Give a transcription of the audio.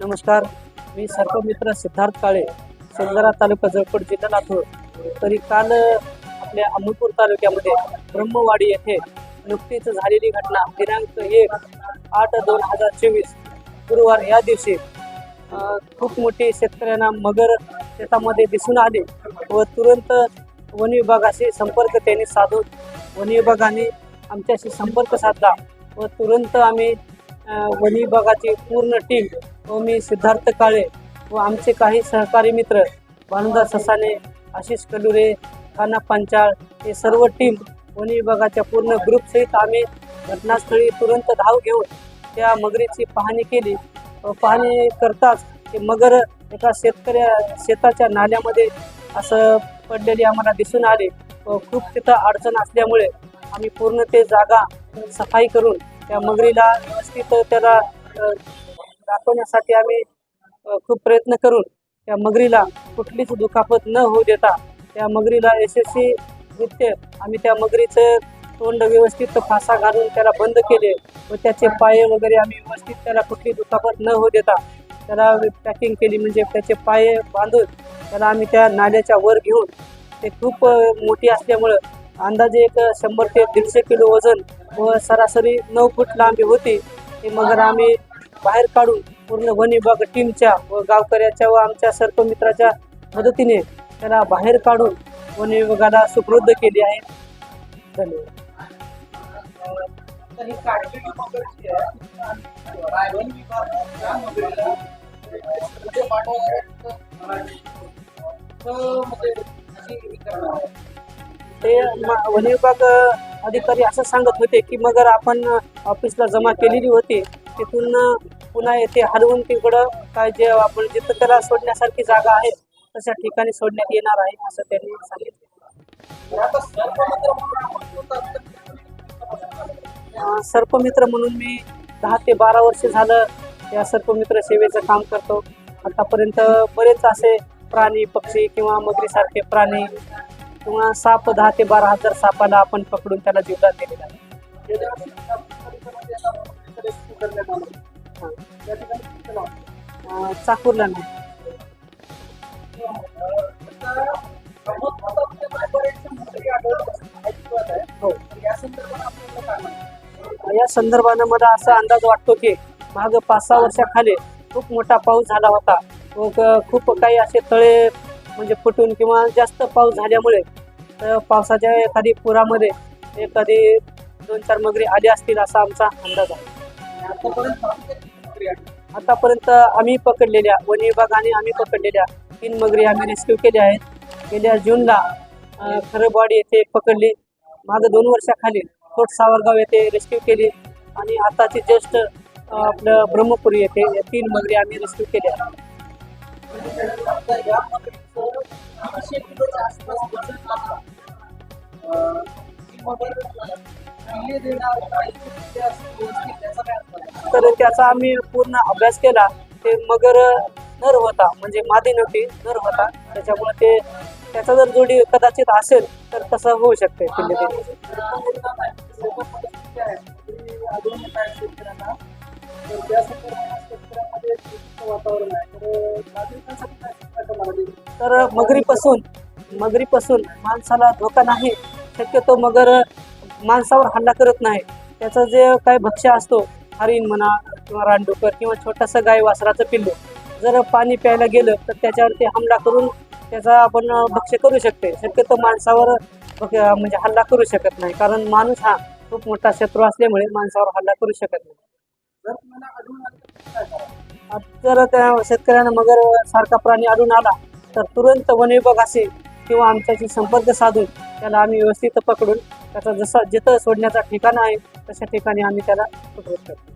नमस्कार. मी सर्पमित्र सिद्धार्थ काळे शेंदरा तालुका जळकोट जिल्हा लातूर. तरी काल आपल्या अमरपूर तालुक्यामध्ये ब्रह्मवाडी येथे नुकतीच झालेली घटना. दिनांक एक आठ दोन हजार चोवीस गुरुवार या दिवशी खूप मोठी शेतकऱ्यांना मगर शेतामध्ये दिसून आली व तुरंत वन विभागाशी संपर्क त्यांनी साधून वन विभागाने आमच्याशी संपर्क साधला व तुरंत आम्ही वन विभागाची पूर्ण टीम व मी सिद्धार्थ काळे व आमचे काही सहकारी मित्र भानुदा ससाने आशिष कलुरे खाना पंचाळ हे सर्व टीम वन विभागाच्या पूर्ण ग्रुपसहित आम्ही घटनास्थळी तुरंत धाव घेऊन त्या मगरीची पाहणी केली. व पाहणी करताच ते मगर एका शेतकऱ्या शेताच्या नाल्यामध्ये असं पडलेली आम्हाला दिसून आली. व खूप तिथं अडचण असल्यामुळे आम्ही पूर्ण ते जागा सफाई करून त्या मगरीला व्यवस्थित त्याला दाखवण्यासाठी आम्ही खूप प्रयत्न करून त्या मगरीला कुठलीच दुखापत न होऊ देता त्या मगरीला यशस्वी नृत्य आम्ही त्या मगरीचं तोंड व्यवस्थित फासा घालून त्याला बंद केले व त्याचे पाय वगैरे आम्ही व्यवस्थित त्याला कुठली दुखापत न होऊ देता त्याला पॅकिंग केली. म्हणजे त्याचे पाय बांधून त्याला आम्ही त्या नाल्याच्या वर घेऊन ते खूप मोठी असल्यामुळं अंदाजे एक शंभर ते दीडशे किलो वजन व सरासरी नऊ फूट लांबी होती. ते मगर आम्ही बाहेर काढून पूर्ण वन विभाग टीमच्या व गावकऱ्याच्या व आमच्या सर्पमित्राच्या मदतीने त्याला बाहेर काढून वन विभागाला सुपूर्द केली आहे धन्यवाद. ते वन विभाग अधिकारी असं सांगत होते की मगर आपण ऑफिसला जमा केलेली होती तिथून पुन्हा येथे हलवून तिकडं काय जे आपण जिथं त्याला सोडण्यासारखी जागा आहे तशा ठिकाणी सोडण्यात येणार आहे असं त्यांनी सांगितलं. सर्पमित्र म्हणून मी दहा ते बारा वर्ष झालं या सर्पमित्र सेवेचं काम करतो. आतापर्यंत बरेच असे प्राणी पक्षी किंवा मगरीसारखे प्राणी किंवा साप दहा ते बारा हजार सापाला आपण पकडून त्याला जीवदान दिलेला आहे. करण्यात आलं. त्या ठिकाणी चाकूरला नाही हो या संदर्भानं मला असा अंदाज वाटतो की माग पाच सहा वर्षाखाली खूप मोठा पाऊस झाला होता मग खूप काही असे तळे म्हणजे फुटून किंवा जास्त पाऊस झाल्यामुळे पावसाच्या एखादी पुरामध्ये एखादी दोन चार मगरी आली असतील असा आमचा अंदाज आहे आतापर्यंत आम्ही पकडलेल्या वन विभागाने आम्ही पकडलेल्या तीन मगरी आम्ही रेस्क्यू केल्या आहेत. गेल्या जूनला अ, खरबवाडी येथे पकडली. मागं दोन वर्षाखाली कोट सावरगाव येथे रेस्क्यू केली. आणि आताची जस्ट आपलं ब्रह्मपुरी येथे या तीन मगरी आम्ही रेस्क्यू केल्या. आहेत तर त्याचा आम्ही पूर्ण अभ्यास केला. ते मगर नर होता म्हणजे मादी नव्हती नर होता. त्याच्यामुळे ते त्याचा जर जोडी कदाचित असेल तर तसं होऊ शकते. तर मगरीपासून मगरीपासून माणसाला धोका नाही. शक्यतो मगर माणसावर हल्ला करत नाही. त्याचं जे काय भक्ष्य असतो हरिण म्हणा किंवा रानडुकर किंवा छोटंसं गाय वासराचं पिल्लू जर पाणी प्यायला गेलं तर त्याच्यावरती हमला करून त्याचा आपण भक्ष्य करू शकते. शक्यतो माणसावर म्हणजे हल्ला करू शकत नाही. कारण माणूस हा खूप मोठा शत्रू असल्यामुळे माणसावर हल्ला करू शकत नाही. जर त्या शेतकऱ्यांना मगर सारखा प्राणी आढळून आला तर तुरंत वन विभागाशी किंवा आमच्याशी संपर्क साधून त्याला आम्ही व्यवस्थित पकडून त्याचा जसा जिथं सोडण्याचा ठिकाण आहे तशा ठिकाणी आम्ही त्याला उपयोग करतो